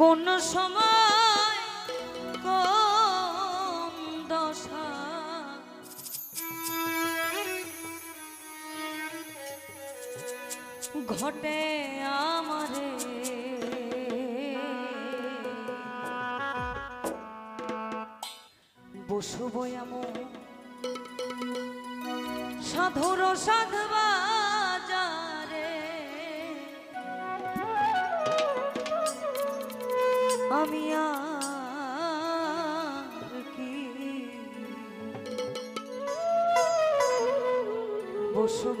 কোন সময় কোন দশা? ঘটে আমারে। বসব এমন সাধুর সাধবাজারে আমি আর কি? বসব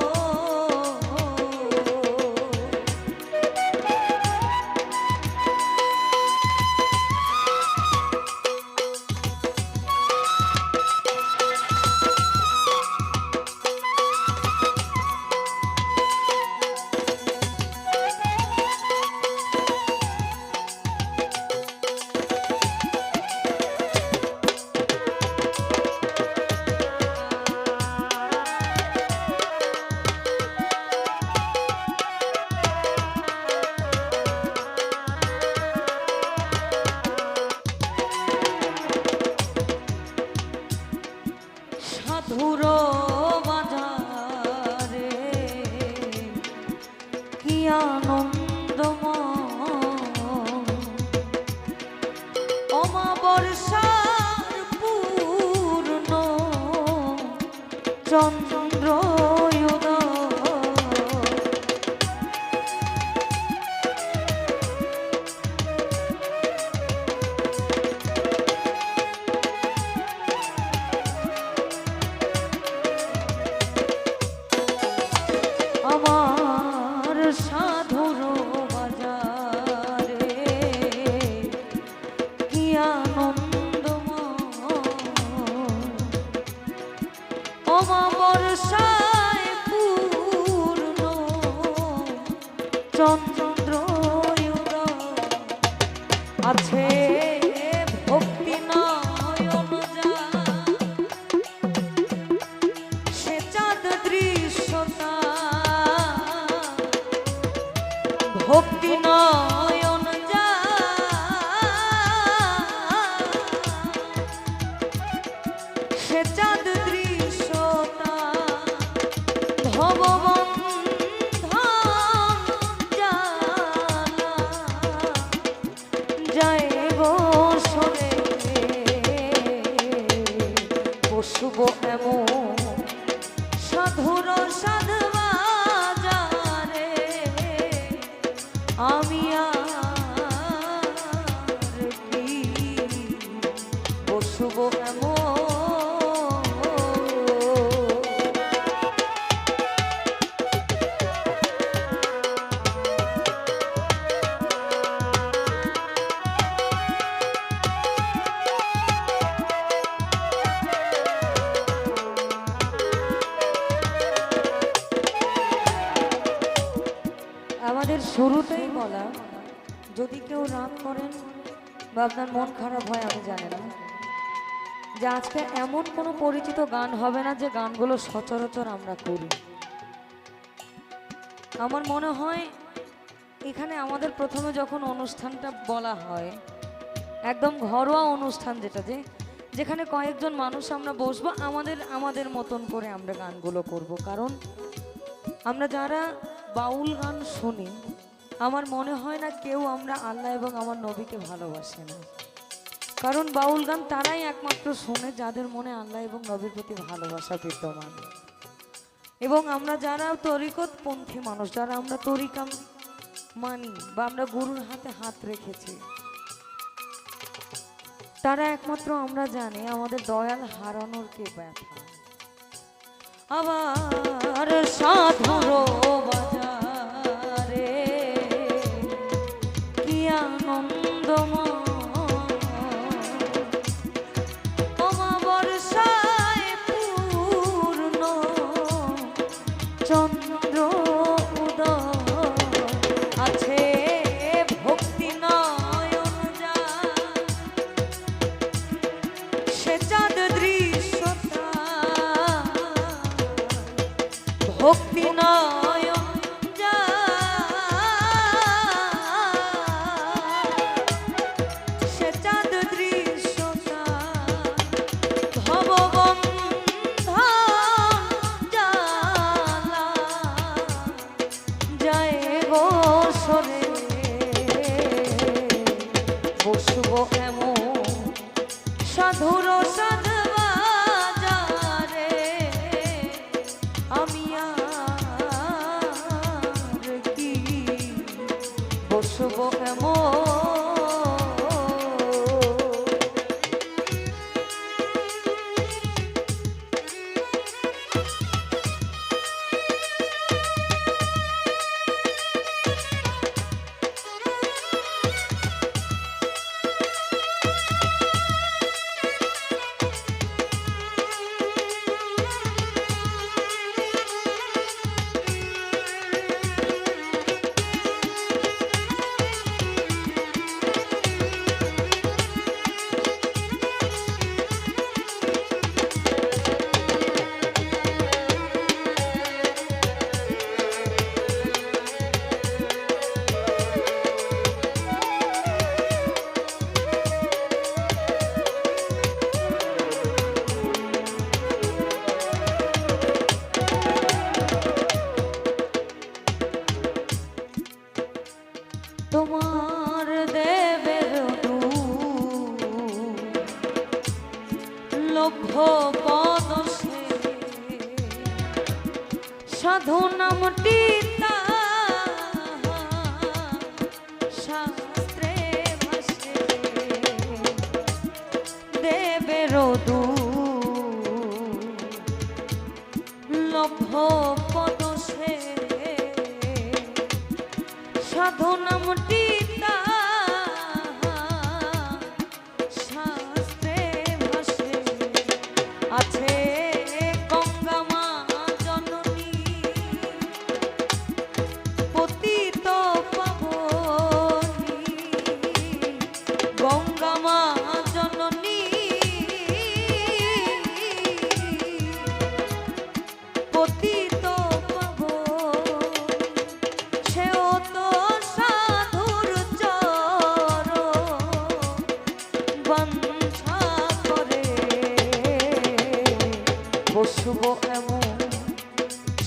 অমাবর্ষার পূর্ণ চন্দ্র চন্দ্র আছে ভক্তি সে চাঁদ দৃশ্যতা ভক্তি নয়ন সে চাঁদ যদি কেউ রাগ করেন বা আপনার মন খারাপ হয়, আমি জানি না। যে আজকে এমন কোনো পরিচিত গান হবে না যে গানগুলো সচরাচর আমরা করি। আমার মনে হয় এখানে আমাদের প্রথমে যখন অনুষ্ঠানটা বলা হয়, একদম ঘরোয়া অনুষ্ঠান যেটা যে, যেখানে কয়েকজন মানুষ আমরা বসবো, আমাদের আমাদের মতন করে আমরা গানগুলো করব। কারণ আমরা যারা বাউল গান শুনি আমার মনে হয় না কেউ আমরা আল্লাহ এবং আমার নবীকে ভালোবাসে না। কারণ বাউল গান তারাই একমাত্র শোনে যাদের মনে আল্লাহ এবং নবীর প্রতি ভালোবাসা বিদ্যমান। এবং আমরা যারা তরিকত পন্থী মানুষ, যারা আমরা তরিকাম মানি বা আমরা গুরুর হাতে হাত রেখেছি, তারা একমাত্র আমরা জানি আমাদের দয়াল হারানোর কে ব্যথা। আবার সাধারণ বসবো কেমন? ভোপদ সাধু নামটি শাস্ত্রে ভাষে দেবের দু লভ বসবো এমন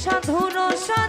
সাধুর সা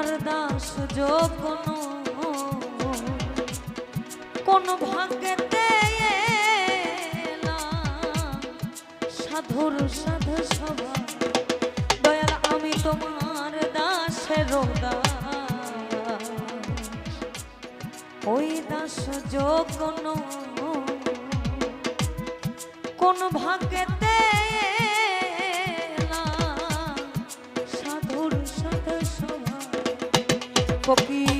তার দাস যখন কোন ভাগ্যে সাধুর সাধ সভা। দয়াল, আমি তোমার দাসের ওই দাস যখন কোন ভাগ্যেতে poquito.